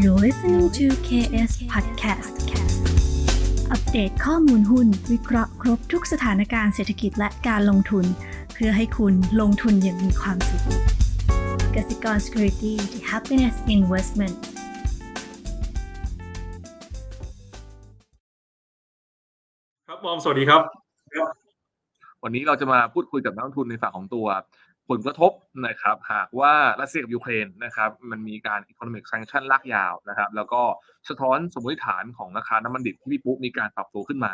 You're listening to KS Podcast อัปเดตข้อมูลหุ้น วิเคราะห์ครบทุกสถานการณ์เศรษฐกิจและการลงทุน เพื่อให้คุณลงทุนอย่างมีความสุขกสิกร Security the Happiness Investment ครับบอมสวัสดีครับ วันนี้เราจะมาพูดคุยกับนักลงทุนในฝั่งของตัว ผลกระทบนะครับ หากว่ารัสเซียกับยูเครนนะครับ มันมีการ economic sanction ลากยาวนะครับ แล้วก็สะท้อนสมมติฐานของราคาน้ำมันดิบที่พี่ปุ๊บมีการปรับตัวขึ้นมา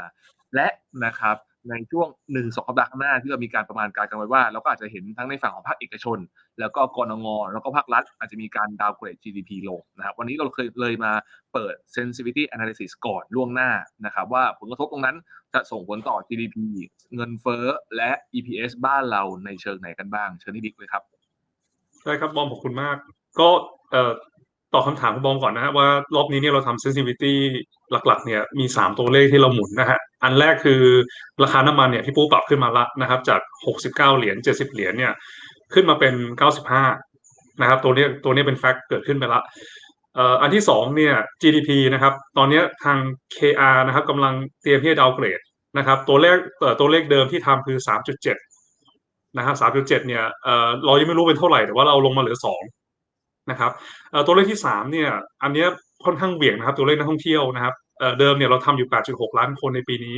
และนะครับ ในช่วงหนึ่งสองสัปดาห์ข้างหน้าที่เรามีการประมาณการกันไว้ว่า เราก็อาจจะเห็นทั้งในฝั่งของภาคเอกชน แล้วก็กรงงแล้วก็ภาครัฐ อาจจะมีการดาวเกรด GDP ลงนะครับวันนี้เราเคยเลยมาเปิด sensitivity analysis ก่อนล่วงหน้านะครับว่าผลกระทบตรงนั้นจะส่งผลต่อ GDP เงินเฟ้อและ EPS บ้านเราในเชิงไหนกันบ้าง เชิญที่บิ๊กเลยครับได้ครับบอมขอบคุณมาก ก็เอ่อ ตอบคำถามคุณบอมก่อนนะฮะว่ารอบนี้เนี่ยเราทำ sensitivity หลักๆ เนี่ยมี 3 ตัวเลขที่เราหมุนนะฮะอันแรกคือราคาน้ำมันเนี่ยที่ปูปรับขึ้นมาละนะครับ จาก 69 เหรียญ70 เหรียญเนี่ยขึ้นมาเป็น 95 นะครับ ตัวนี้ตัวนี้เป็นแฟกต์เกิดขึ้นไปละอันที่สองเนี่ย GDP นะครับ ตอนนี้ทาง KR นะครับกำลังเตรียมที่จะดาวเกรดนะครับ ตัวเลขเอ่อตัวเลขเดิมที่ทำคือ 3.7 นะครับ 3.7 เนี่ยเอ่อเรายังไม่รู้เป็นเท่าไหร่แต่ว่าเราลงมาเหลือ 2 นะครับตัวเลขที่3เนี่ยอันนี้ค่อนข้างเหวี่ยงนะครับ ตัวเลขนักท่องเที่ยวนะครับเเดิมเนี่ยเราทำอยู่ 8.6 ล้านคนในปีนี้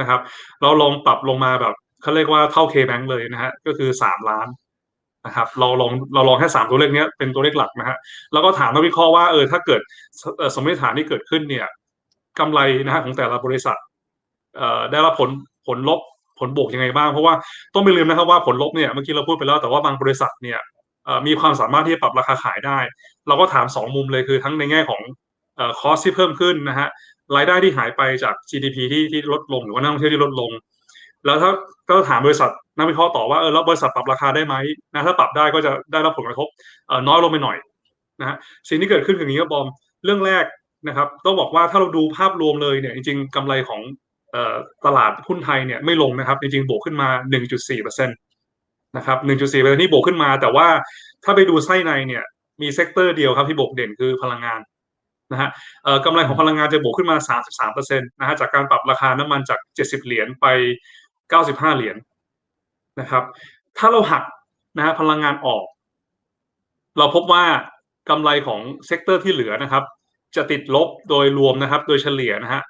นะครับ เราลองปรับลงมาแบบเขาเรียกว่าเท่า K-Bank เลยนะฮะก็คือ 3 ล้านนะครับเราลองเราลองแค่3ตัวเลขเนี้ยเป็นตัวเลขหลักนะฮะแล้วก็ถามนักวิเคราะห์ว่าเออถ้าเกิดสมมติฐานที่เกิดขึ้นเนี่ยกำไรนะฮะของแต่ละบริษัทเอ่อได้รับผลผลลบผลบวกยังไงบ้าง เพราะว่าต้องไม่ลืมนะครับว่าผลลบเนี่ยเมื่อกี้เราพูดไปแล้วแต่ว่าบางบริษัทเนี่ย มีความสามารถที่จะปรับราคาขายได้ เราก็ถามสองมุมเลยคือทั้งในแง่ของอคอสที่เพิ่มขึ้นนะฮะรายได้ที่หายไปจาก GDP ที่ที่ลดลงหรือว่านักท่องเที่ยวที่ลดลง แล้วถ้าก็ถามบริษัทนักวิเคราะห์ต่อว่าเออแล้วบริษัทปรับราคาได้ไหมนะถ้าปรับได้ก็จะได้รับผลกระทบน้อยลงไปหน่อยนะฮะสิ่งที่เกิดขึ้นอย่างนี้ครับอมเรื่องแรกนะครับต้องบอกว่าถ้าเราดูภาพรวมเลยเนี่ยจริงๆกำไรของออตลาดหุ้นไทยเนี่ยไม่ลงนะครับจริงๆบวกขึ้นมา 1.4%น นะครับ1.4%ที่บวกขึ้นมา แต่ว่าถ้าไปดูไส้ในเนี่ย มีเซกเตอร์เดียวครับที่บวกเด่นคือพลังงานนะฮะเอ่อกำไรของพลังงานจะบวกขึ้นมา 33%นะฮะจากการปรับราคาน้ำมันจาก 70 เหรียญไป 95 เหรียญนะครับ ถ้าเราหักนะฮะพลังงานออก เราพบว่ากำไรของเซกเตอร์ที่เหลือนะครับ จะติดลบโดยรวมนะครับ โดยเฉลี่ยนะฮะ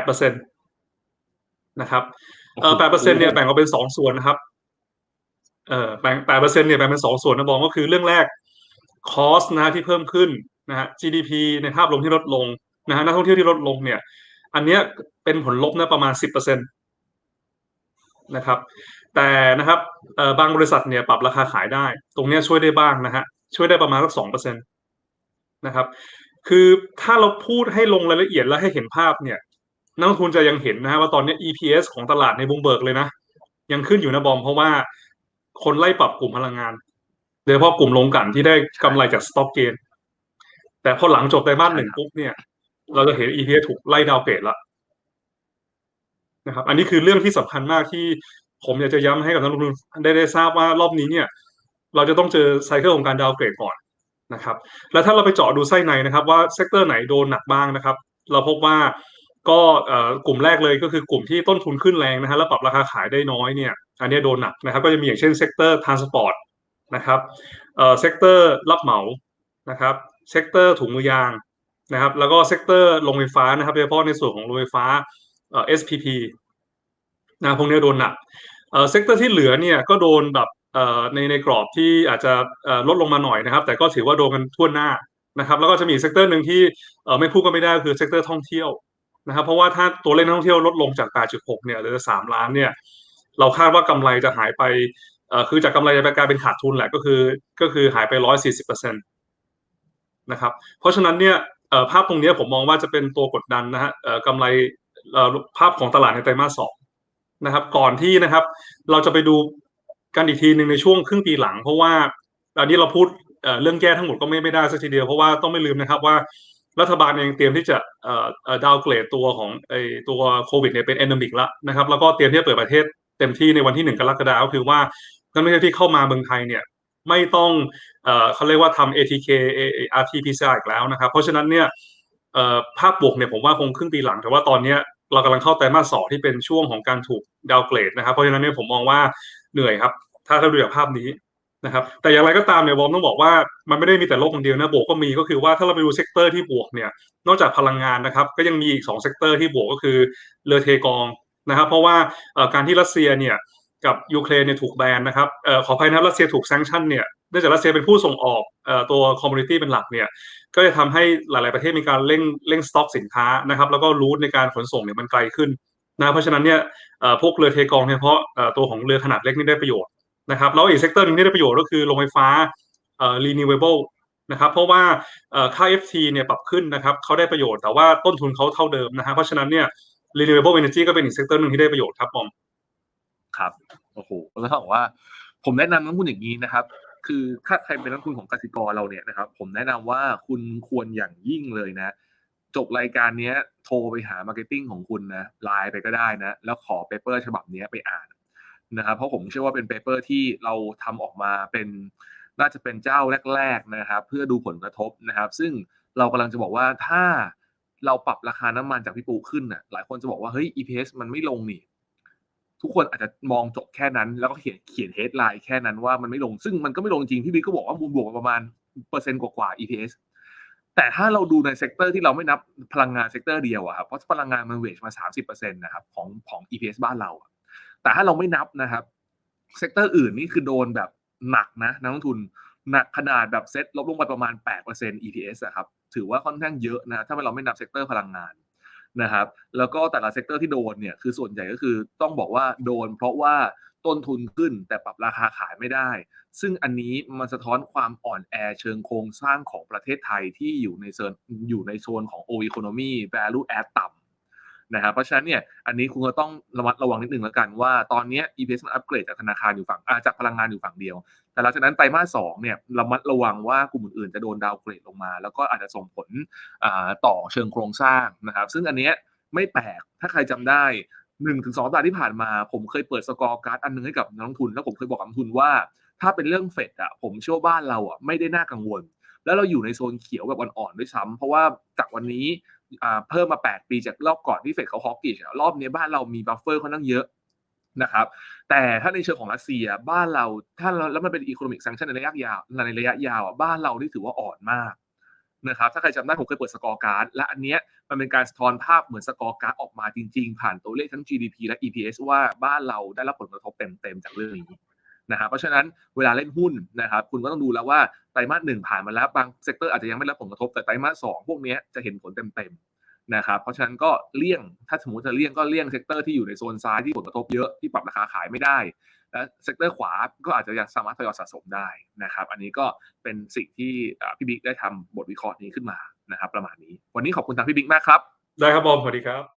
8%นะครับ เอ่อ 8%เนี่ยแบ่งออกเป็นสองส่วนนะครับ เอ่อแบ่ง8%เซ็นต์เนี่ยแบ่งเป็นสองส่วนนะบอกก็คือเรื่องแรกคอสนะฮะที่เพิ่มขึ้นนะฮะ GDP ในภาพรวมที่ลดลงนะฮะนักท่องเที่ยวที่ลดลงเนี่ย อันเนี้ยเป็นผลลบนะประมาณ10%นตนะครับ แต่นะครับเอ่อบางบริษัทเนี่ยปรับราคาขายได้ ตรงเนี้ยช่วยได้บ้างนะฮะช่วยได้ประมาณสักสองเปอร์เซ็นตนะครับ คือถ้าเราพูดให้ลงรายละเอียดและให้เห็นภาพเนี่ยนักลงทุนจะยังเห็นนะฮะว่าตอนนี้ EPS ของตลาดในบูมเบิร์กเลยนะ ยังขึ้นอยู่นะบอมเพราะว่า คนไล่ปรับกลุ่มพลังงานโดยเฉพาะกลุ่มลงกันที่ได้กำไรจากสต็อกเกนแต่พอหลังจบไตรมาสหนึ่งปุ๊บเนี่ย เราจะเห็น EPS ถูกไล่ดาวเกรดล้วนะครับ อันนี้คือเรื่องที่สำคัญมากที่ผมอยากจะย้ำให้กับนักลงทุนได้ได้ทราบว่ารอบนี้เนี่ย เราจะต้องเจอไซเคิลของการดาวเกรดก่อนนะครับ แล้วถ้าเราไปเจาะดูไส้ในนะครับ ว่าเซกเตอร์ไหนโดนหนักบ้างนะครับ เราพบว่าก็กลุ่มแรกเลยก็คือกลุ่มที่ต้นทุนขึ้นแรงนะฮะแล้วปรับราคาขายได้น้อยเนี่ย อันนี้โดนหนักนะครับ ก็จะมีอย่างเช่นเซกเตอร์ทานสปอร์ตนะครับเอ่อเซกเตอร์รับเหมานะครับเซกเตอร์ถุงมือยางนะครับ แล้วก็เซกเตอร์โรงไฟฟ้านะครับโดยเฉพาะในส่วนของโรงไฟฟ้าเอ่อ SPP นะพวกนี้โดนหนักเอ่อเซกเตอร์ที่เหลือเนี่ยก็โดนแบบเอ่อในในกรอบที่อาจจะเอ่อลดลงมาหน่อยนะครับ แต่ก็ถือว่าโดนกันทั่วหน้านะครับแล้วก็จะมีเซกเตอร์หนึ่งที่เอ่อไม่พูดก็ไม่ได้คือเซกเตอร์ท่องเที่ยวนะครับเพราะว่าถ้าตัวเลขนักท่องเที่ยวลดลงจาก 8.6 เนี่ยเหลือ3ล้านเนี่ย เราคาดว่ากำไรจะหายไปเอ่อคือจากกำไรจะกลายเป็นขาดทุนแหละก็คือ ก็คือหายไป140%นตนะครับ เพราะฉะนั้นเนี่ยเอ่อภาพตรงนี้ผมมองว่าจะเป็นตัวกดดันนะฮะเอ่อกำไรเอ่อภาพของตลาดในไตรมาสสองนะครับ ก่อนที่นะครับ เราจะไปดูกันอีกทีหนึ่งในช่วงครึ่งปีหลัง เพราะว่าอันนี้เราพูดเอ่อเรื่องแก้ทั้งหมดก็ไม่ไม่ได้สักทีเดียวเพราะว่าต้องไม่ลืมนะครับว่ารัฐบาลเองเตรียมที่จะเอ่อดาวเกรดตัวของไอตัวโควิดเนี่ยเป็นเอนดมิกแล้วนะครับ แล้วก็เตรียมที่จะเปิดประเทศ เต็มที่ในวันที่หนึ่งกรกฎาคมก็คือว่านักท่องเที่ยวที่เข้ามาเมืองไทยเนี่ยไม่ต้องเอ่อเขาเรียกว่าทำ ATK RT PCR อีกแล้วนะครับ เพราะฉะนั้นเนี่ยเอ่อภาพบวกเนี่ยผมว่าคงครึ่งปีหลัง แต่ว่าตอนเนี้ยเรากำลังเข้าไตรมาสสองที่เป็นช่วงของการถูกดาวเกรดนะครับ เพราะฉะนั้นเนี่ยผมมองว่าเหนื่อยครับ ถ้าถ้าดูจากภาพนี้นะครับ แต่อย่างไรก็ตามเนี่ยวอมต้องบอกว่ามันไม่ได้มีแต่โลกคนเดียวนะบวกก็มีก็คือว่าถ้าเราไปดูเซกเตอร์ที่บวกเนี่ยนอกจากพลังงานนะครับ ก็ยังมีอีกสองเซกเตอร์ที่บวกก็คือเรือเทกอง นะครับเพราะว่าการที่รัสเซียเนี่ยกับยูเครนเนี่ยถูกแบนนะครับออขออภัยนะครับรัสเซียถูกแซงชั่นเนี่ยเนื่องจากรัสเซียเป็นผู้ส่งออกออตัวคอมมูนิตี้เป็นหลักเนี่ยก็จะทำให้หลาย ๆ ประเทศมีการเร่งเร่งสต็อกสินค้านะครับแล้วก็รูทในการขนส่งเนี่ยมันไกลขึ้นนะเพราะฉะนั้นเนี่ยพวกเรือเทกองเนี่ยเพราะตัวของเรือขนาดเล็กนี่ได้ประโยชน์นะครับแล้วอีกเซกเตอร์หนึงที่ได้ประโยชน์ก็คือโรงไฟฟ้า renewable นะครับเพราะว่าเอ่อค่า FT เนี่ยปรับขึ้นนะครับเขาได้ประโยชน์แต่ว่าต้นทุนเขาเท่าเดิมนะฮะเพราะฉะนั้นเนี่ย renewable energy ก็เป็นอีกเซกเตอร์หนึ่งที่ได้ประโยชน์ครับผมครับโอ้โหแล้วถ้าบอกว่า ผมแนะนำนักลงทุนอย่างนี้นะครับ คือถ้าใครเป็นนักลงทุนของกสิกรเราเนี่ยนะครับ ผมแนะนำว่าคุณควรอย่างยิ่งเลยนะ จบรายการนี้โทรไปหามาร์เก็ตติ้งของคุณนะไลน์ไปก็ได้นะ แล้วขอเปเปอร์ฉบับนี้ไปอ่านนะครับเพราะผมเชื่อว่าเป็นเปเปอร์ที่เราทำออกมาเป็นน่าจะเป็นเจ้าแรก ๆนะครับ เพื่อดูผลกระทบนะครับ ซึ่งเรากำลังจะบอกว่าถ้า เราปรับราคาน้ำมันจากพี่ปูขึ้นน่ะ หลายคนจะบอกว่าเฮ้ย EPS มันไม่ลงนี่ ทุกคนอาจจะมองจบแค่นั้น แล้วก็เขียนเขียนเฮดไลน์แค่นั้นว่ามันไม่ลง ซึ่งมันก็ไม่ลงจริง พี่บิ๊กก็บอกว่ามูลบวกประมาณเปอร์เซ็นต์กว่าๆ EPS แต่ถ้าเราดูในเซกเตอร์ที่เราไม่นับพลังงานเซกเตอร์เดียวอะครับ เพราะพลังงานมันเวชมา 30%นะครับของของ EPS บ้านเรา แต่ถ้าเราไม่นับนะครับ เซกเตอร์อื่นนี่คือโดนแบบหนักนะนักลงทุนหนักขนาดแบบเซ็ตลบลงไปประมาณ 8% EPS อะครับ ถือว่าค่อนข้างเยอะนะถ้าเราไม่นับเซกเตอร์พลังงานนะครับแล้วก็แต่ละเซกเตอร์ที่โดนเนี่ยคือส่วนใหญ่ก็คือต้องบอกว่าโดน เพราะว่าต้นทุนขึ้นแต่ปรับราคาขายไม่ได้ ซึ่งอันนี้มันสะท้อนความอ่อนแอเชิงโครงสร้างของประเทศไทยที่อยู่ในโซนอยู่ในโซนของ O economy value add ต่ำ นะครับเพราะฉะนั้นเนี่ยอันนี้คุณก็ต้องระมัดระวังนิดนึงแล้วกันว่าตอนนี้ EPS มันอัปเกรดจากธนาคารอยู่ฝั่งอาจากพลังงานอยู่ฝั่งเดียว แต่หลังจากนั้นไตรมาสสองเนี่ยระมัดระวังว่ากลุ่มอื่นๆจะโดนดาวเกรดลงมา แล้วก็อาจจะส่งผลต่อเชิงโครงสร้างนะครับซึ่งอันเนี้ยไม่แปลกถ้าใครจำได้หนึ่งถึงสองปดาที่ผ่านมา ผมเคยเปิดสกอร์การ์ดอันหนึงให้กับนักลงทุน แล้วผมเคยบอกกับนักลงทุนว่า ถ้าเป็นเรื่องเฟดอะผมเชื่อบ้านเราอะไม่ได้น่ากังวล แล้วเราอยู่ในโซนเขียวแบบอ่อนๆด้วยซ้ำเพราะว่าจากวันนี้ เพิ่มมา 8 ปีจากรอบก่อนที่เฟดเขาฮอกกิชรอบนี้บ้านเรามีบัฟเฟอร์ค่อนข้างเยอะนะครับ แต่ถ้าในเชิงของรัสเซียบ้านเราถ้าแล้วมันเป็นอีโคโนมิกซังชันในระยะยาวในระยะยาวอะบ้านเรานี่ถือว่าอ่อนมากนะครับถ้าใครจำได้ผมเคยเปิดสกอร์การ์ดและอันเนี้ยมันเป็นการสะท้อนภาพเหมือนสกอร์การ์ดออกมาจริง ๆ ผ่านตัวเลขทั้ง GDP และ EPS ว่าบ้านเราได้รับผลกระทบเต็มๆจากเรื่องนี้ นะครับเพราะฉะนั้นเวลาเล่นหุ้นนะครับคุณก็ต้องดูแล้วว่าไตรมาสหนึ่งผ่านมาแล้วบางเซกเตอร์อาจจะยังไม่รับผลกระทบแต่ไตรมาสสองพวกนี้จะเห็นผลเต็มๆนะครับเพราะฉะนั้นก็เลี่ยงถ้าสมมติจะเลี่ยงก็เลี่ยงเซกเตอร์ที่อยู่ในโซนซ้ายที่ผลกระทบเยอะที่ปรับราคาขายไม่ได้และเซกเตอร์ขวาก็อาจจะยังสามารถทยอยสะสมได้นะครับอันนี้ก็เป็นสิ่งที่พี่บิ๊กได้ทำบทวิเคราะห์นี้ขึ้นมานะครับประมาณนี้ วันนี้ขอบคุณทางพี่บิ๊กมากครับได้ครับบอมสวัสดีครับ